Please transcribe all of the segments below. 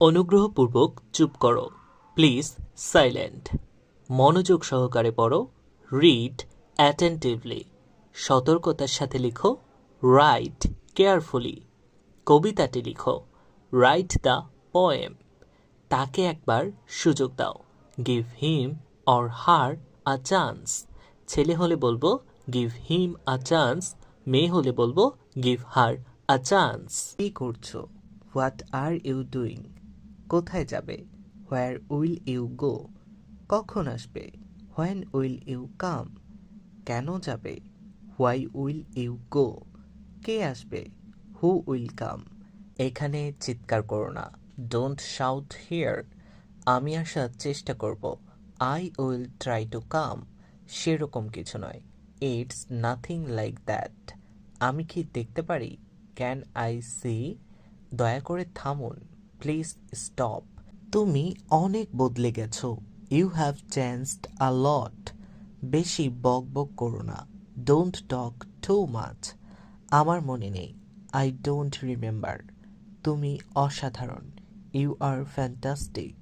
অনুগ্রহপূর্বক চুপ করো। Please, silent. মনোযোগ সহকারে পড়ো। Read attentively. সতর্কতার সাথে লিখো। Write carefully. কবিতাটি লিখো। Write the poem. তাকে একবার সুযোগ দাও। Give him or her a chance. ছেলে হলে বলব, গিভ হিম আ চান্স। মেয়ে হলে বলব, গিভ হার আ চান্স। কি করছ? What are you doing? কোথায় যাবে? হোয়ার উইল ইউ গো কখন আসবে? হোয়েন উইল ইউ কাম কেন যাবে? হোয়াই উইল ইউ গো কে আসবে? হু উইল কাম এখানে চিৎকার করো না। ডোন্ট শাউট হিয়ার আমি আসার চেষ্টা করব। I will try to come সেরকম কিছু নয়। ইটস নাথিং লাইক দ্যাট আমি কি দেখতে পারি? ক্যান আই সি দয়া করে থামুন। প্লিজ স্টপ তুমি অনেক বদলে গেছো। You have changed a lot বেশি বক বক করো না। ডোন্ট টক টু মাচ আমার মনে নেই। আই ডোন্ট রিমেম্বার তুমি অসাধারণ। ইউ আর ফ্যান্টাস্টিক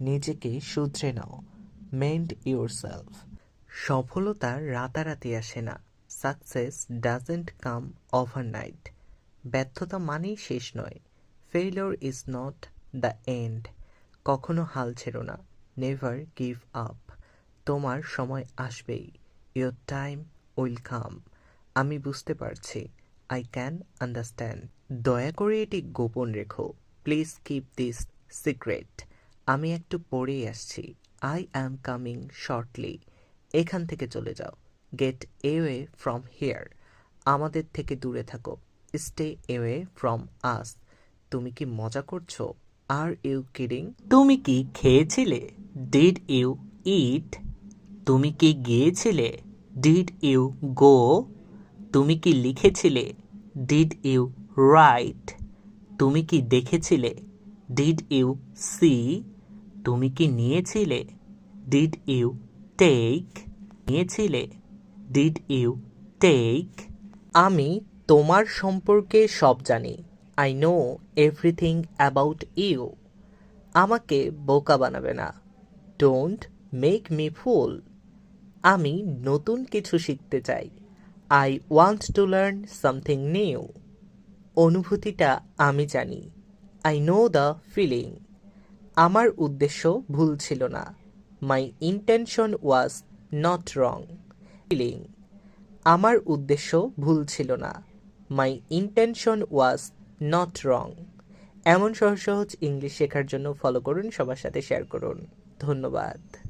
নিজেকে শুধরে নাও। মেন্ড ইউর সেলফ সফলতা রাতারাতি আসে না। সাকসেস ডাজেন্ট কাম ওভারনাইট ব্যর্থতা মানেই শেষ নয়। Failure is not the end কখনো হাল ছেড়ো না। নেভার গিভ আপ তোমার সময় আসবেই। ইয়োর টাইম উইল কাম আমি বুঝতে পারছি। আই ক্যান আন্ডারস্ট্যান্ড দয়া করে এটি গোপন রেখো। প্লিজ কিপ দিস সিক্রেট আমি একটু পরেই আসছি। আই অ্যাম কামিং শর্টলি এখান থেকে চলে যাও। গেট এওয়ে ফ্রম হিয়ার আমাদের থেকে দূরে থাকো। স্টে এওয়ে ফ্রম আস তুমি কি মজা করছ? আর ইউ কিডিং তুমি কি খেয়েছিলে? ডিড ইউ ইট তুমি কি গিয়েছিলে? ডিড ইউ গো তুমি কি লিখেছিলে? ডিড ইউ রাইট তুমি কি দেখেছিলে? ডিড ইউ সি তুমি কি নিয়েছিলে? ডিড ইউ টেক নিয়েছিলে? ডিড ইউ টেক আমি তোমার সম্পর্কে সব জানি। I know everything about you আমাকে বোকা বানাবে না। ডোন্ট মেক মি ফুল আমি নতুন কিছু শিখতে চাই। I want to learn something new অনুভূতিটা আমি জানি। আই নো দ্য ফিলিং আমার উদ্দেশ্য ভুল ছিল না। My intention was not wrong feeling আমার উদ্দেশ্য ভুল ছিল না। মাই ইন্টেনশন ওয়াজ নট রং এমন সহজ সহজ ইংলিশ শেখার জন্য ফলো করুন, সবার সাথে শেয়ার করুন। ধন্যবাদ।